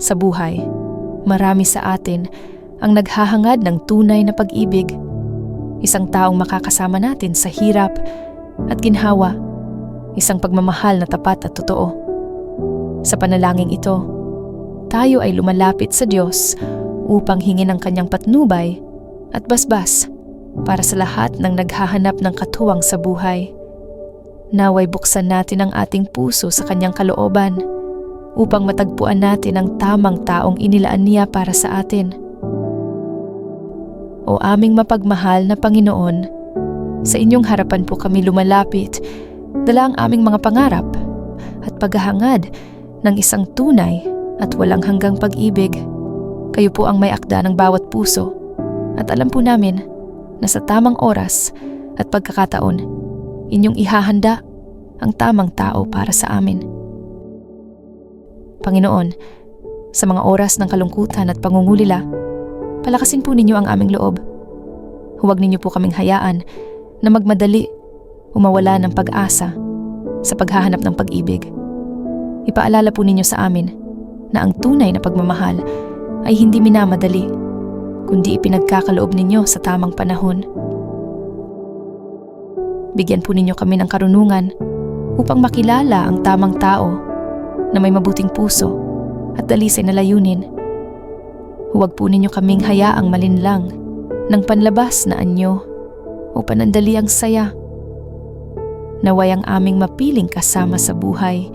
Sa buhay, marami sa atin ang naghahangad ng tunay na pag-ibig. Isang taong makakasama natin sa hirap at ginhawa. Isang pagmamahal na tapat at totoo. Sa panalangin ito, tayo ay lumalapit sa Diyos upang hingin ang kanyang patnubay at basbas para sa lahat ng naghahanap ng katuwang sa buhay. Naway buksan natin ang ating puso sa kanyang kalooban upang matagpuan natin ang tamang taong inilaan niya para sa atin. O aming mapagmahal na Panginoon, sa inyong harapan po kami lumalapit, dala ang aming mga pangarap at paghahangad ng isang tunay at walang hanggang pag-ibig. Kayo po ang may akda ng bawat puso at alam po namin na sa tamang oras at pagkakataon, inyong ihahanda ang tamang tao para sa amin. Panginoon, sa mga oras ng kalungkutan at pangungulila, palakasin po ninyo ang aming loob. Huwag ninyo po kaming hayaan na magmadali o mawala ng pag-asa sa paghahanap ng pag-ibig. Ipaalala po ninyo sa amin na ang tunay na pagmamahal ay hindi minamadali, kundi ipinagkakaloob ninyo sa tamang panahon. Bigyan po ninyo kami ng karunungan upang makilala ang tamang tao na may mabuting puso at dalisay na layunin. Huwag po ninyo kaming hayaang malinlang ng panlabas na anyo o panandali ang saya. Naway ang aming mapiling kasama sa buhay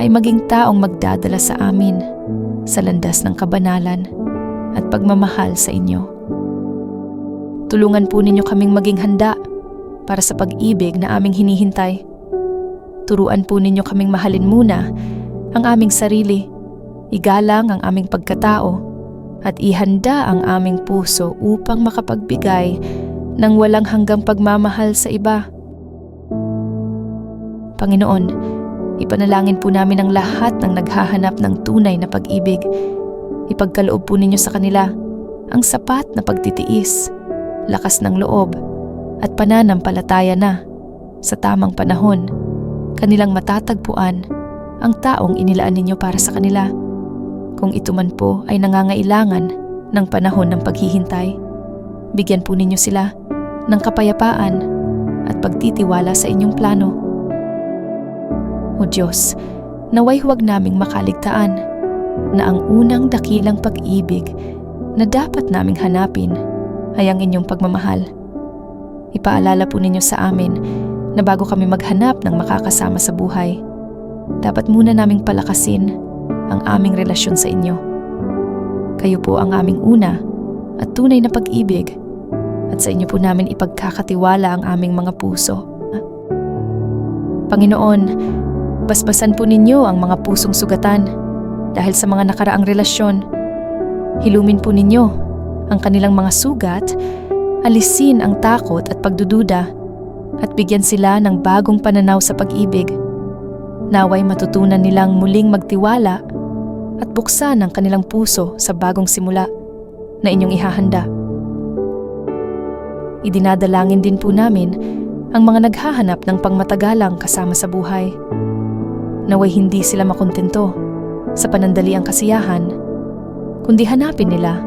ay maging taong magdadala sa amin sa landas ng kabanalan at pagmamahal sa inyo. Tulungan po ninyo kaming maging handa para sa pag-ibig na aming hinihintay. Turuan po ninyo kaming mahalin muna ang aming sarili, igalang ang aming pagkatao, at ihanda ang aming puso upang makapagbigay ng walang hanggang pagmamahal sa iba. Panginoon, ipanalangin po namin ang lahat ng naghahanap ng tunay na pag-ibig. Ipagkaloob po ninyo sa kanila ang sapat na pagtitiis, lakas ng loob, at pananampalataya na sa tamang panahon kanilang matatagpuan ang taong inilaan ninyo para sa kanila. Kung ito man po ay nangangailangan ng panahon ng paghihintay, bigyan po ninyo sila ng kapayapaan at pagtitiwala sa inyong plano. O Diyos, naway huwag naming makaligtaan na ang unang dakilang pag-ibig na dapat naming hanapin ay ang inyong pagmamahal. Ipaalala po ninyo sa amin na bago kami maghanap ng makakasama sa buhay, dapat muna naming palakasin ang aming relasyon sa inyo. Kayo po ang aming una at tunay na pag-ibig at sa inyo po namin ipagkakatiwala ang aming mga puso. Panginoon, basbasan po ninyo ang mga pusong sugatan dahil sa mga nakaraang relasyon. Hilumin po ninyo ang kanilang mga sugat, alisin ang takot at pagdududa at bigyan sila ng bagong pananaw sa pag-ibig. Naway matutunan nilang muling magtiwala at buksan ang kanilang puso sa bagong simula na inyong ihahanda. Idinadalangin din po namin ang mga naghahanap ng pangmatagalang kasama sa buhay. Naway hindi sila makontento sa panandaliang kasiyahan, kundi hanapin nila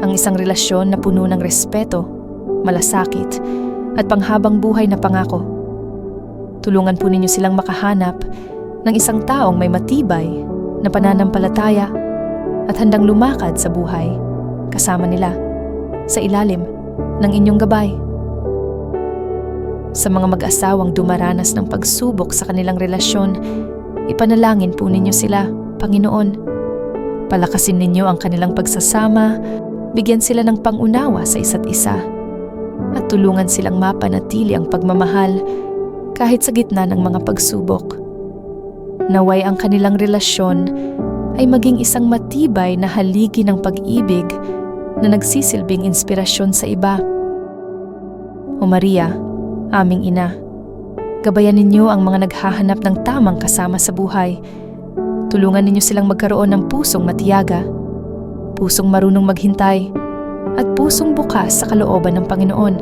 ang isang relasyon na puno ng respeto, malasakit, at panghabang buhay na pangako. Tulungan po ninyo silang makahanap ng isang taong may matibay na pananampalataya at handang lumakad sa buhay kasama nila sa ilalim ng inyong gabay. Sa mga mag-asawang dumaranas ng pagsubok sa kanilang relasyon, ipanalangin po ninyo sila, Panginoon. Palakasin ninyo ang kanilang pagsasama, bigyan sila ng pangunawa sa isa't isa, at tulungan silang mapanatili ang pagmamahal kahit sa gitna ng mga pagsubok. Naway ang kanilang relasyon ay maging isang matibay na haligi ng pag-ibig na nagsisilbing inspirasyon sa iba. O Maria, aming ina, gabayan ninyo ang mga naghahanap ng tamang kasama sa buhay. Tulungan ninyo silang magkaroon ng pusong matiyaga, pusong marunong maghintay, at pusong bukas sa kalooban ng Panginoon.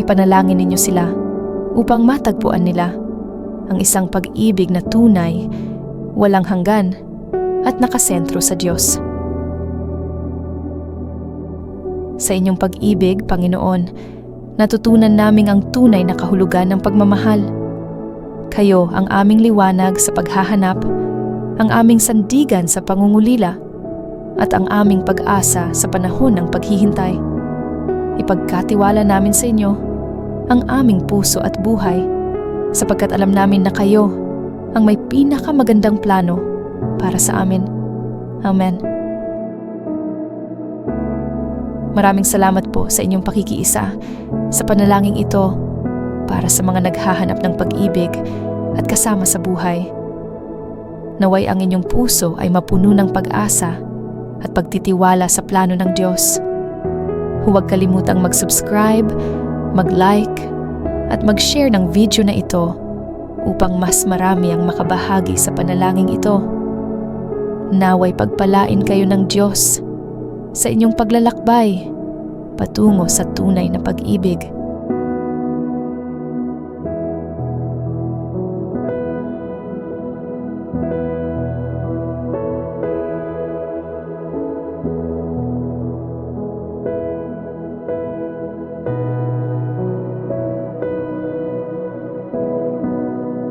Ipanalangin ninyo sila upang matagpuan nila ang isang pag-ibig na tunay, walang hanggan, at nakasentro sa Diyos. Sa inyong pag-ibig, Panginoon, natutunan naming ang tunay na kahulugan ng pagmamahal. Kayo ang aming liwanag sa paghahanap, ang aming sandigan sa pangungulila, at ang aming pag-asa sa panahon ng paghihintay. Ipagkatiwala namin sa inyo ang aming puso at buhay sapagkat alam namin na kayo ang may pinakamagandang plano para sa amin. Amen. Maraming salamat po sa inyong pakikiisa sa panalangin ito para sa mga naghahanap ng pag-ibig at kasama sa buhay. Naway ang inyong puso ay mapuno ng pag-asa at pagtitiwala sa plano ng Diyos. Huwag kalimutang mag-subscribe, mag-like, at mag-share ng video na ito upang mas marami ang makabahagi sa panalangin ito. Naway pagpalain kayo ng Diyos sa inyong paglalakbay patungo sa tunay na pag-ibig